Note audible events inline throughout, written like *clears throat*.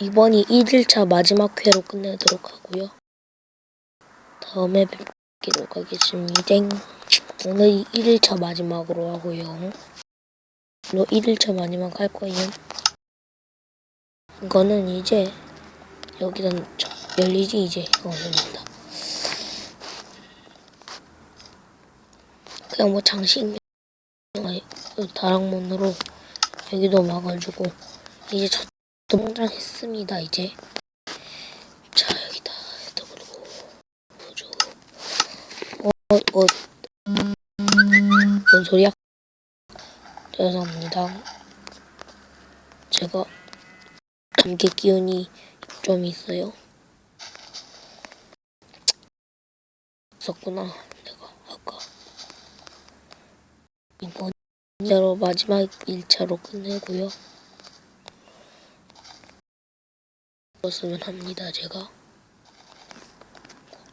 이번이 1일차 마지막 회로 끝내도록 하고요. 다음에 뵙도록 하겠습니다. 오늘 1일차 마지막으로 하고요. 오늘 1일차 마지막 할 거예요. 이거는 이제 여기다 열리지 이제 어 열린다. 그냥 뭐 장식 다락문으로 여기도 막아주고 이제 저 동장했습니다 이제. 자 여기다 더블고 보죠. 어어. 뭔 소리야? 죄송합니다. 제가 감기 기운이 좀 있어요. 있었구나 내가 아까. 이번 진짜로 마지막 1차로 끝내고요 그렇으면 합니다 제가.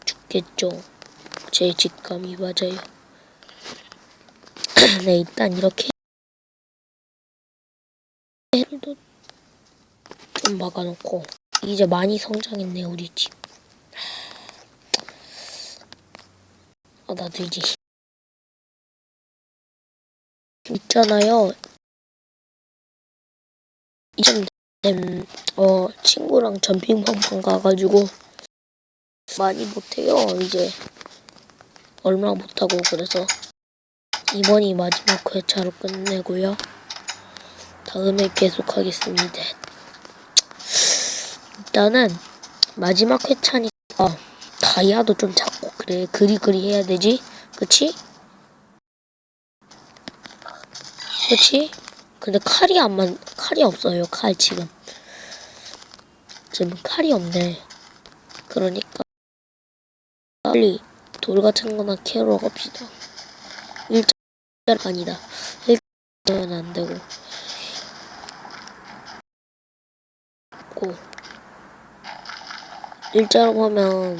죽겠죠. 제 직감이 맞아요. *clears throat* 네 일단 이렇게 해도 좀 막아놓고 이제 많이 성장했네 우리 집. 아, 나도 이제 있잖아요. 이좀 음, 어, 친구랑 점핑방방 가가지고 많이 못해요, 이제. 얼마 못하고, 그래서 이번이 마지막 회차로 끝내고요. 다음에 계속 하겠습니다. 일단은 마지막 회차니까 다이아도 좀 잡고 그래 그리그리 해야 되지 그치? 그치? 근데 칼이 안만 칼이 없어요 칼 지금. 지금 칼이 없네. 그러니까 빨리 돌 같은 거나 캐러 갑시다. 일자 아니다. 일자는 안 되고. 고. 일자로 하면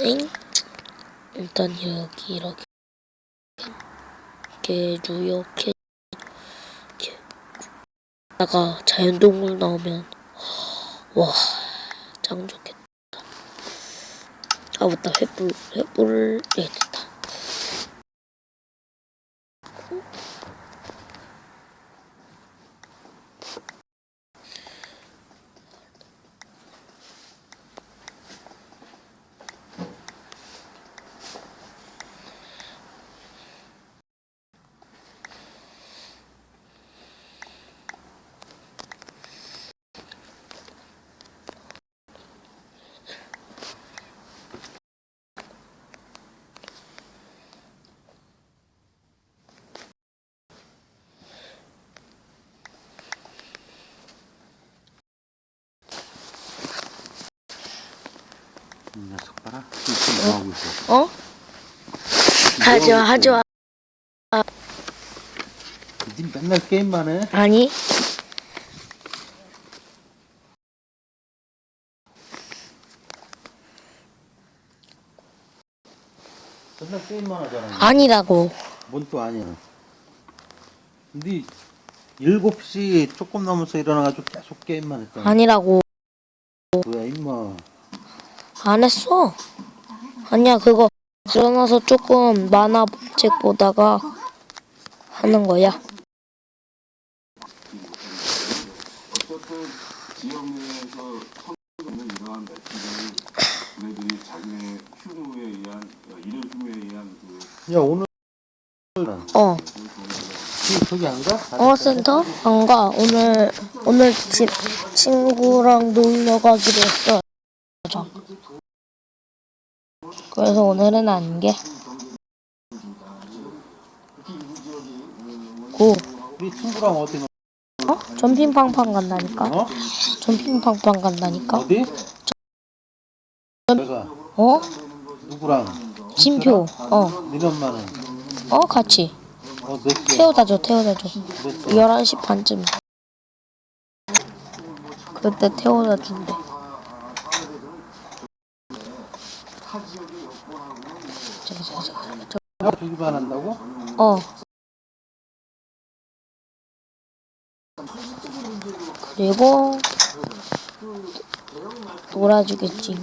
엥? 일단 여기 이렇게. 이렇게 다가 자연동물 나오면 와 짱 좋겠다. 아 맞다. 횃불 횃불을 녀석 봐라. 지금 뭐 하고 있어? 어? 하지 마 하지 마 니 맨날 게임만 해? 아니 맨날 게임만 하잖아. 아니라고 뭔 또 아니야. 니 7시 조금 넘어서 일어나가지고 계속 게임만 했잖아. 아니라고 뭐야 임마. 안 했어. 아니야, 그거 일어나서 조금 만화 책 보다가 하는 거야. 어, 야 오늘 어, 지- 저기 안 가? 영어센터? 안 가. 오늘, 오늘 집 친구랑 놀러 가기로 했어. 저. 그래서 오늘은 안 게. 고. 우리 친구랑 어디 놀- 어? 점핑팡팡 간다니까? 어? 점핑팡팡 간다니까? 어디? 내가 어? 누구랑? 심표. 어. 니네 엄마는? 어, 같이. 어, 몇 개? 태워다 줘, 태워다 줘. 몇 개? 11시 반쯤. 그때 태워다 준대. 비교반한다고? 어. 그리고 놀아주겠지.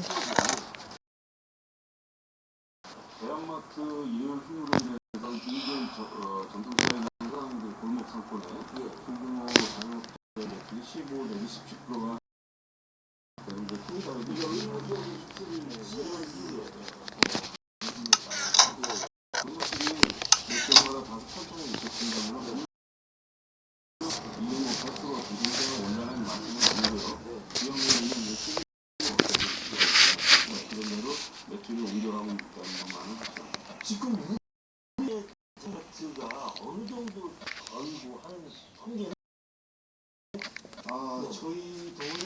지금 우리의 가 어느 정도 아이고 한계는 아 저희 동네는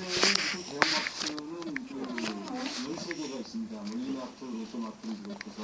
대형마트는 좀 열세 개가 있습니다. 뭐 이마트, 로또마트 이렇게 해서